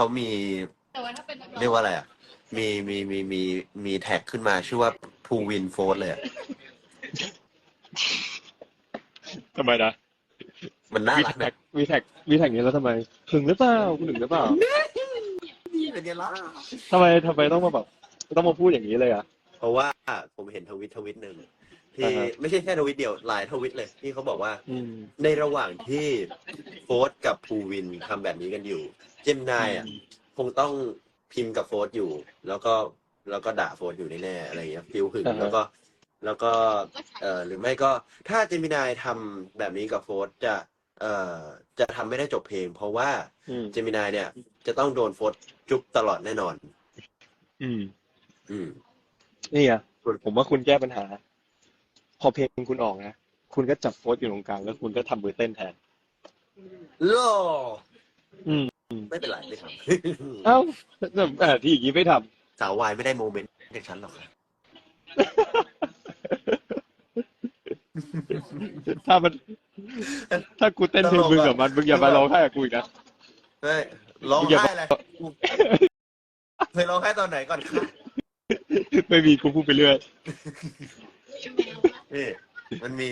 เขามีแต่ว่าถ้าเป็นนักร้องเรียกว่าอะไรอะ มีมีมีมีมีแท็กขึ้นมาชื่อว่าภูวินโฟร์เลยอะทำไมนะมันน่ามีรักแท็นะกมีแท็กมีแท็กนี้แล้วทำไมถึงหรือเปล่าคุณถึงหรือเปล่านี่เป็นไงล่ะทำไมทำไมต้องมาแบบต้องมาพูดอย่างนี้เลยอะ เพราะว่าผมเห็นทวิตทวิตหนึ่ง ที่ อ่าฮะ ไม่ใช่แค่ทวิตเดียวหลายทวิตเลยที่เขาบอกว่า อืม ในระหว่างที่โฟร์กับภูวินทำแบบนี้กันอยู่ เจมนายอะคงต้องพิมพ์กับโฟร์อยู่ แล้วก็แล้วก็ด่าโฟร์อยู่แน่ๆอะไรอย่างเงี้ยฟิลหึงอ่าฮะ แล้วก็แล้วก็ เอ่อหรือไม่ก็ถ้าเจมินายทำแบบนี้กับโฟร์จะเอ่อจะทำไม่ได้จบเพลง เพราะว่าอืมเจมินายเนี่ย จะต้องโดนโฟร์จุ๊บตลอดแน่นอน อืมอืม นี่อะผมว่าคุณแก้ปัญหา พอเพลงคุณออกนะคุณก็จับโฟสอยู่ตรงกลางแล้วคุณก็ทำมือเต้นแทน โลอืมไม่เป็นไรไม่ทเอ้าแต่แต่ที่อย่างนี้ไม่ทำสาววายไม่ได้โมเมนต์จากฉันหรอกค่ะำ ถ้ามัน ถ้ากูเต้นเพลงมึงกับมันมึงอย่ามาร้องไห้กับกูอีกนะ เฮ้ยร้องอย่าไห้อะไรเคยร้องไห้ตอนไหนก่อนคะไม่มีกูพูดไปเรื่อย นี่มันมี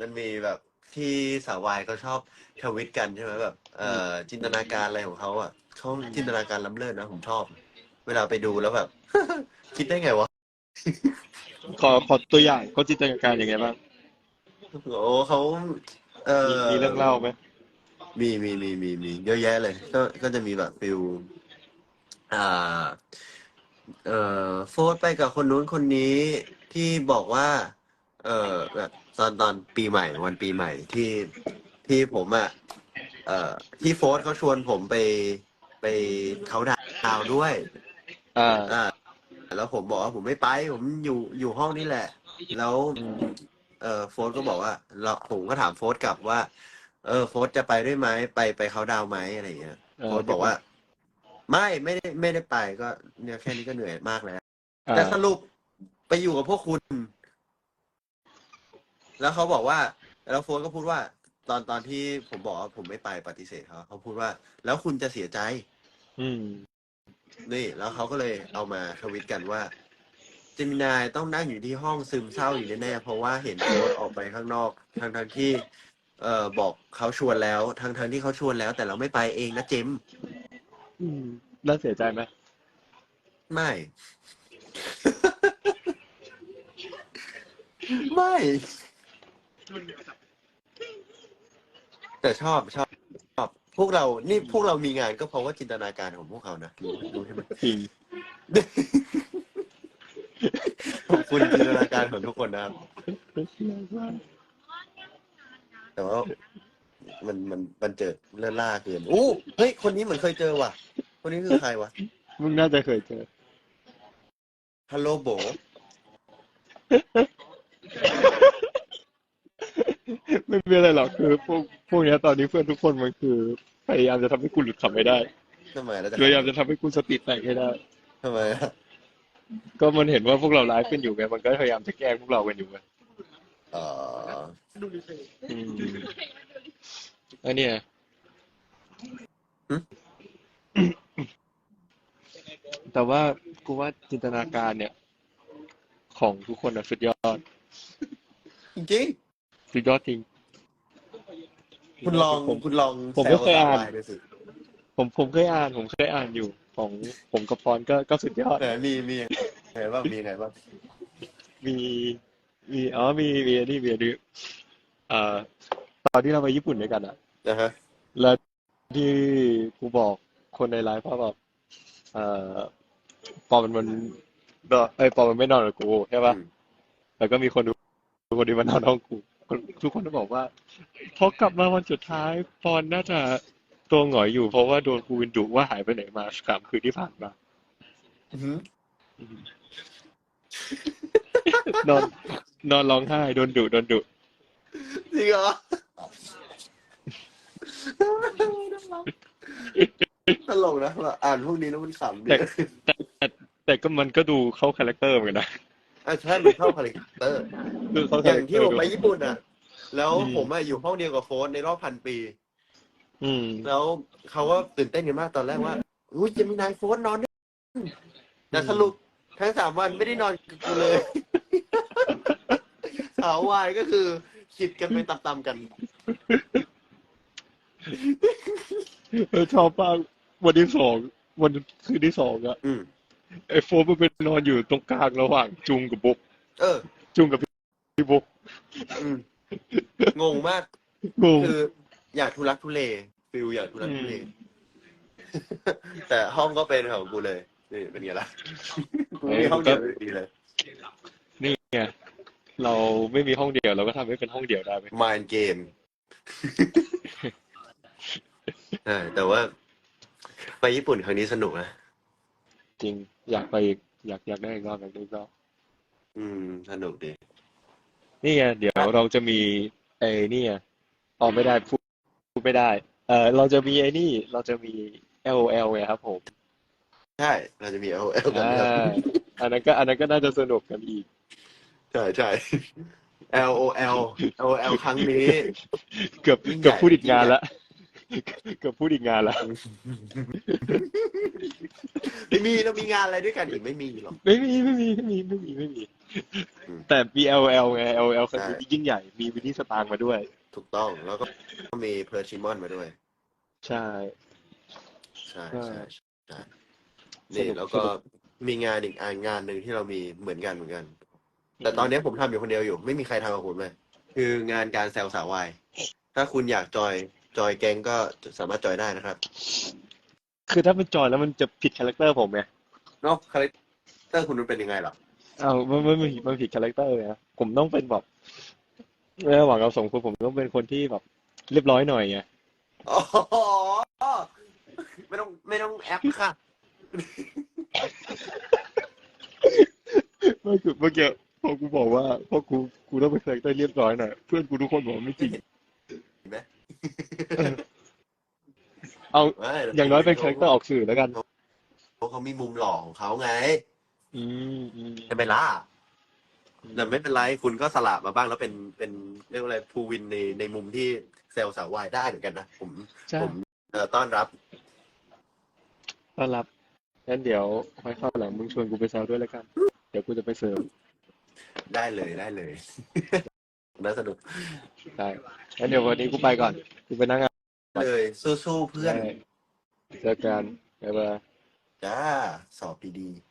มันมีแบบที่สาววายเขาชอบทวิตกันใช่ไหมแบบเอ่อจินตนาการอะไรของเขาอะเขาจินตนาการล้ำเลิศนะผมชอบ เวลาไปดูแล้วแบบ คิดได้ไงวะ ขอขอตัวอย่างเขาจินตนาการยังไงบ้างโอ้เขาเอมีอมีเรื่องเล่าไหมมีมีมีมีมีเยอะแยะเลย ก็ก็จะมีแบบฟิลอ่า เอ่อโฟร์ไปกับคนนู้นคนนี้ที่บอกว่า เอ่อแบบตอนตอนปีใหม่วันปีใหม่ที่ที่ผมอะเอ่อที่โฟร์เขาชวนผมไปไปเขาดาวน์ด้วยอ่าอ่าแล้วผมบอกว่าผมไม่ไป ผมอยู่อยู่ห้องนี่แหละ แล้วอืมเออโฟร์ก็บอกว่าเราผมก็ถามโฟร์กลับว่า เออโฟร์จะไปด้วยไหมไปไปเขาดาวน์ไหมอะไรอย่างเงี้ยเออ โฟร์บอกว่า ไม่ไม่ได้ไม่ได้ไปก็เนี่ยแค่นี้ก็เหนื่อยมากแล้วอ่าแต่สรุปไปอยู่กับพวกคุณ แล้วเขาบอกว่าแล้วโฟร์ก็พูดว่า ตอนตอนที่ผมบอกว่าผมไม่ไปปฏิเสธเขาเขาพูดว่า แล้วคุณจะเสียใจ อืม นี่ แล้วเขาก็เลยเอามาทวิตกันว่าเจมินายต้องนั่งอยู่ที่ห้องซึมเศร้าอยู่แน่ๆเพราะว่าเห็นโฟร์ออกไปข้างนอกทั้งทั้งๆที่ เอ่อบอกเขาชวนแล้วทั้งทั้งๆที่เขาชวนแล้ว แต่เราไม่ไปเองนะเจมอืมน่าเสียใจไหมไม่ ไม่ แต่ชอบชอบชอบ พวกเรานี่พวกเรามีงานก็เพราะว่าจินตนาการของพวกเขานะรู้รู้ใช่ไหมจริงขอบคุณจินตนาการของทุกคนนะครับแต่ว่ามันมันมันเจอเลื่อนล่าเกินอู้เฮ้ยคนนี้เหมือนเคยเจอว่ะ คนนี้คือใครวะมึงน่าจะเคยเจอฮัลโหลโบ ไม่มีอะไรหรอกคือพวกพวกเนี้ยตอนนี้เพื่อนทุกคนมันคือพยายามจะทำให้กูหลุดขำไม่ได้ทำไมแล้วจะพยายามจะทำให้กูสติแตกให้ได้ ทำไมอะก็มันเห็นว่าพวกเราไลฟ์กันอยู่ไงมันก็พยายามจะแกล้งพวกเรากันอยู่ไงอ๋ออืมอันเนี้ยแต่ว่ากูว่าจินตนาการเนี่ย ของทุกคนอะสุดยอด จริง สุดยอดจริงๆคุณลองผมคุณลองผมก็เคยอ่าน แซวสววดูสิผมผมเคยอ่าน ผมเคยอ่านอยู่ของผมกับพรก็ก็สุดยอด แต่มีมีไงบ้างมีไงบ้างมีมีอ๋อมีมีอันนี้มีอันนี้เอ่อตอนที่เราไปญี่ปุ่นด้วยกันอะนะฮะแล้วที่กูบอกคนในไลฟ์ว่าแบบเอ่อปอมันมันไอ้ยปอมันไม่นอนกับกูใช่ปะอืมแล้วก็มีคนดูคนที่มานอนห้องกู คนทุกคนก็บอกว่าพอกลับมาวันสุดท้ายปอนน่าจะตัวหงอยอยู่เพราะว่าโดนกูวินดุว่าหายไปไหนมาสามคืนที่ผ่านมาอื้อหือนอนนอนร้องไห้โดนดุโดนดุจริงเหรอตลกนะแบบอ่านพวกนี้แล้วมันขำดีแต่แต่แต่ก็มันก็ดูเข้าคาแรคเตอร์เหมือนกันนะอะใช่มันเข้าคาแรคเตอร์ ดูเข้าอคาย่าแรงคเตที่อผร์มดูไปญี่ปุ่นอะ แล้วอืมผมอะอยู่ห้องเดียวกับโฟนในรอบพันปี อืม แล้วเขาก็ตื่นเต้นกันมากตอนแรกว่าอุ้ยเจะมีนายโฟนนอนด้วยแต่สรุปทั้งสามวันไม่ได้นอนกับกูเลย สาววายก็คือคิดกันไปตามๆกัน เออชอบมากวันที่สองวันคืนที่สองอะอืมไอ้โฟมมันเป็นนอนอยู่ตรงกลางระหว่างจุงกับบุ๊กเออ จุงกับ พี่บุ๊กอืมงงมาก งง คืออยากทุลักทุเลฟิลอยากทุลักทุเล อืม แต่ห้องก็เป็นของกูเลยนี่เป็นไงล่ะกูมีห้องเดียวดีเลย นี่ไงเราไม่มีห้องเดียวเราก็ทำให้เป็นห้องเดียวได้ไหม Mind Game ใช่แต่ว่า ไปญี่ปุ่นครั้งนี้สนุกนะจริง อยากไปอีกอยากอยากได้อีกรอบอยากได้อีกรอบอืม สนุกดี นี่ไงเดี๋ยวเราจะมีไอ้นี่ไงออกไม่ได้พูดพูดไม่ได้ เออเราจะมีไอ้นี่ เราจะมี L L ไงครับผมใช่ เราจะมี L L กันอ่าครับอันนั้นก็อันนั้นก็น่าจะสนุกกันอีก ใช่ใช่ L O L L L ครั้งนี้ เกือบยิ่งใหญ่เกือบพูดอีกงานละเกือบพูดอีกงานละไม่มีเรามีงานอะไรด้วยกันอีกไม่มีหรอกไม่มีไม่มีไม่มีไม่มีไม่มีอืมแต่มี L L ไง L L ครั้งนี้ยิ่งใหญ่ มีวินนี่สตางค์มาด้วย ถูกต้อง แล้วก็มีเพอร์ชิมอนมาด้วย ใช่ ใช่ใช่ใช่ใช่นี่สนุกแล้วก็สนุกมีงานอีกอันงานหนึ่งที่เรามีเหมือนกันเหมือนกัน แต่ตอนนี้ผมทำอยู่คนเดียวอยู่ ไม่มีใครทำกับผมเลย คืองานการแซวสาววายถ้าคุณอยากจอย จอยแก๊งก็สามารถจอยได้นะครับ คือถ้ามันจอยแล้วมันจะผิดคาแรคเตอร์ผมไงเนาะคาแรคเตอร์คุณมันเป็นยังไงหรออ้าวมันมันมันผิดมันผิดคาแรคเตอร์เลยนะผมต้องเป็นแบบระหว่างเราสองคนผมต้องเป็นคนที่แบบเรียบร้อยหน่อยไงอ๋อไม่ต้องไม่ต้องแอปค่ะไม่คือเมื่อกี้พอกูบอกว่าพอกูกูต้องเป็นคาแรคเตอร์เรียบร้อยหน่อยเพื่อนกูทุกคนบอกว่าไม่จริงเห็นไหม เอาไม่อย่างน้อยเป็นคาแรคเตอร์ออกสื่อแล้วกัน เพราะเขามีมุมหล่อของเขาไงอืมอืม ใช่ไหมล่ะแต่ไม่เป็นไรคุณก็สละมาบ้างแล้วเป็นเป็นเรียกว่าอะไรภูวินในในมุมที่เซลล์สาววายได้เหมือนกันนะผมใช่ ผมเอ่อต้อนรับ ต้อนรับงั้นเดี๋ยวไว้ข้าวหลังมึงชวนกูไปแซวด้วยแล้วกัน เดี๋ยวกูจะไปเสริม ได้เลยได้เลย น่าสนุกได้งั้นเดี๋ยววันนี้กูไปก่อนกูไปนั่งอ่านเลยสู้ๆเพื่อนได้เจอกันบ๊ายบายจ้าสอบดีๆ